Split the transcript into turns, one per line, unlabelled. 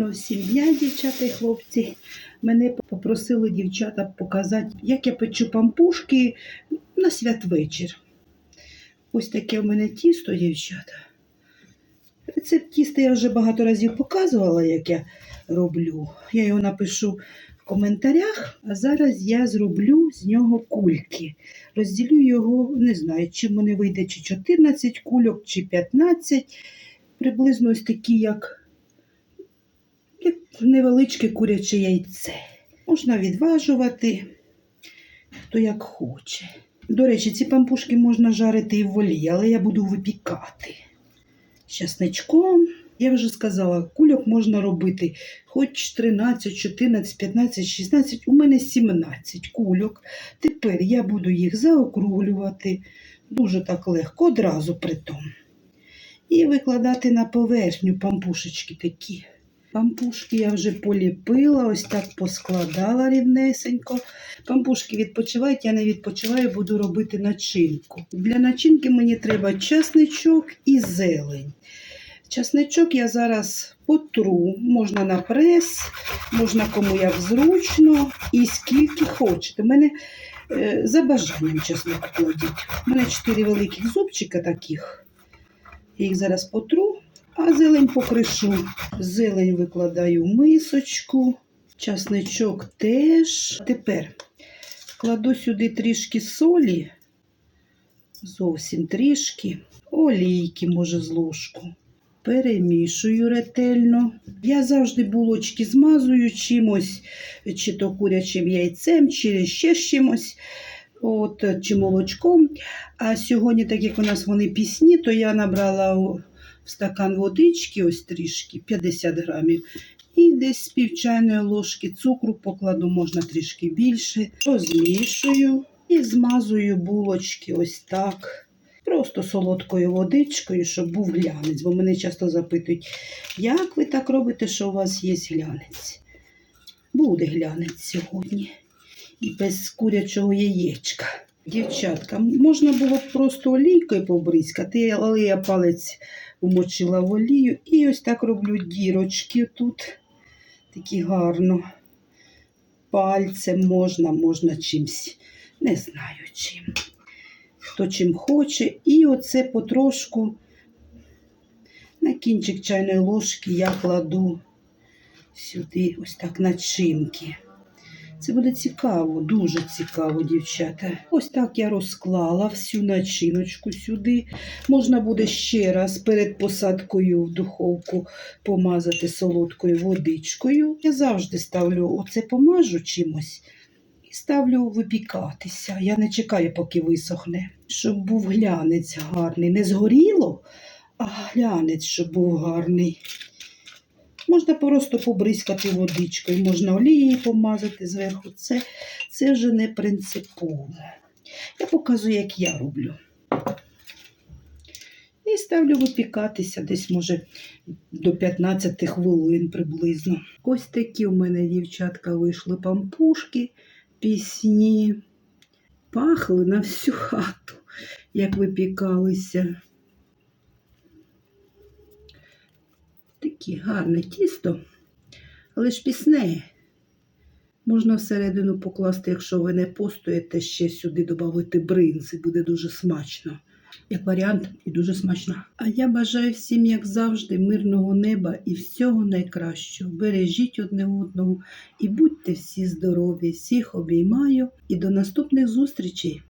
Гарного всім дня, дівчата і хлопці. Мене попросили дівчата показати, як я печу пампушки на святвечір. Ось таке в мене тісто, дівчата. Рецепт тіста я вже багато разів показувала, як я роблю. Я його напишу в коментарях, а зараз я зроблю з нього кульки. Розділю його, не знаю, чи мене вийде чи 14 кульок, чи 15. Приблизно ось такі, як невеличке куряче яйце. Можна відважувати, хто як хоче. До речі, ці пампушки можна жарити і в олії, але я буду випікати. З часничком. Я вже сказала, кульок можна робити хоч 13, 14, 15, 16, у мене 17 кульок. Тепер я буду їх заокруглювати дуже так легко, одразу притом. І викладати на поверхню пампушечки такі. Пампушки я вже поліпила, ось так поскладала рівнесенько. Пампушки відпочивають, я не відпочиваю, буду робити начинку. Для начинки мені треба часничок і зелень. Часничок я зараз потру, можна на прес, можна кому як зручно і скільки хочете. У мене е, за бажанням часник кладіть. У мене чотири великих зубчика таких. Я їх зараз потру, а зелень покришу. Зелень викладаю в мисочку, часничок теж. Тепер кладу сюди трішки солі, зовсім трішки, олійки, може, з ложку. Перемішую ретельно. Я завжди булочки змазую чимось, чи то курячим яйцем, чи ще з чимось, от, чи молочком. А сьогодні, так як у нас вони пісні, то я набрала стакан водички, ось трішки, 50 грамів. І десь з пів чайної ложки цукру покладу, можна трішки більше. Розмішую і змазую булочки ось так. Просто солодкою водичкою, щоб був глянець. Бо мене часто запитують, як ви так робите, що у вас є глянець? Буде глянець сьогодні. І без курячого яєчка. Дівчатка, можна було просто олійкою побризкати, але я палець умочила в олію. І ось так роблю дірочки тут. Такі гарно. Пальцем можна, можна чимсь. Не знаю чим. Хто чим хоче. І оце потрошку на кінчик чайної ложки я кладу сюди ось так начинки. Це буде цікаво, дуже цікаво, дівчата. Ось так я розклала всю начиночку сюди. Можна буде ще раз перед посадкою в духовку помазати солодкою водичкою. Я завжди ставлю оце помажу чимось і ставлю випікатися. Я не чекаю, поки висохне, щоб був глянець гарний. Не згоріло, а глянець, щоб був гарний. Можна просто побризкати водичкою, можна олією помазати зверху. Це, це вже не принципово. Я показую, як я роблю. І ставлю випікатися десь, може, до 15 хвилин приблизно. Ось такі у мене, дівчатка, вийшли пампушки, пісні. Пахли на всю хату, як випікалися. Таке гарне тісто, але ж пісне. Можна всередину покласти, якщо ви не постоїте, ще сюди додати бринзи, буде дуже смачно. Як варіант, і дуже смачно. А я бажаю всім, як завжди, мирного неба і всього найкращого. Бережіть одне одного і будьте всі здорові. Всіх обіймаю і до наступних зустрічей!